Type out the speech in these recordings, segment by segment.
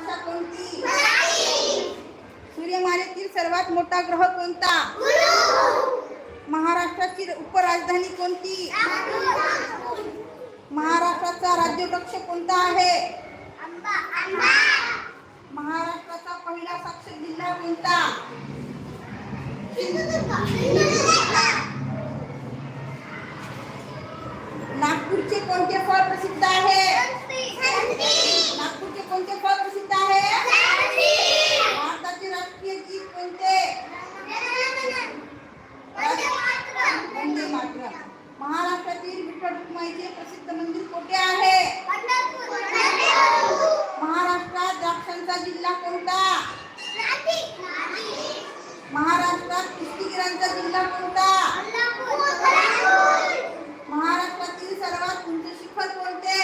भाषा कोणती? सूर्यमालेतील सर्वात मोठा ग्रह कोणता? महाराष्ट्राची उपराजधानी कोणती? महाराष्ट्राचा राज्यवृक्ष कोणता आहे? महाराष्ट्राचा पहिला साक्षर जिल्हा कोणता? नागपूरचे कोणते फळ प्रसिद्ध आहे? नागपूरचे कोणते फळ महाराष्ट्राचा जिल्हा कोणता महाराष्ट्रातील सर्वात उंच शिखर कोणते?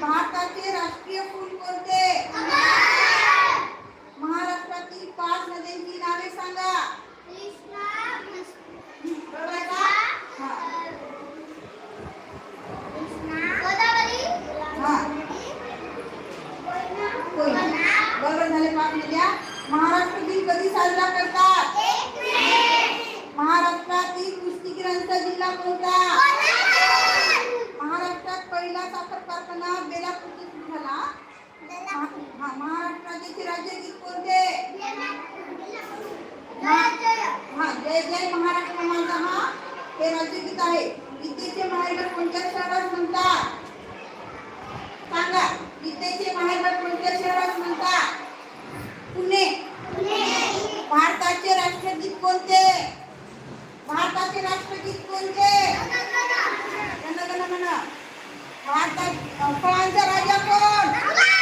भारताचे राष्ट्रीय फूल कोणते? महाराष्ट्राचे राज्यगीत कोणते हा जय जय महाराष्ट्र म्हणता हा. हे राज्यगीत आहे. गीतेचे माहेरघर कोणत्या शहरात म्हणतात? सांगा. गीतेचे माहेरघर कोणत्या शहरात म्हणतात? पुणे. भारताचे राष्ट्रगीत कोणते? भारताचे राष्ट्रगीत कोणते? भारतात फळांचा राजा कोण?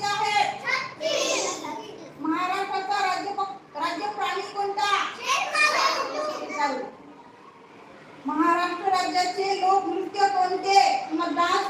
किती राज्य राज्य कोणता? महाराष्ट्र राज्याचे लोकनृत्य कोणते? मतदान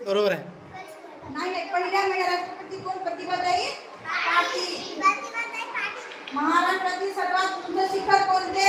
बरोबर आहे. नाही नाही पहिल्या महिला राष्ट्रपती कोण? प्रतिभाताई पाटील. महाराष्ट्रातील सर्वात उंच शिखर कोणते?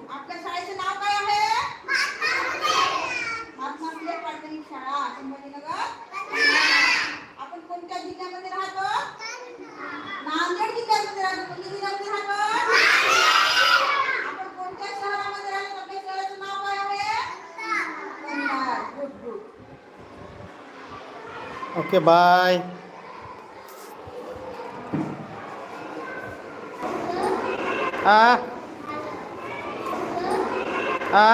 ওকে বাই আ আ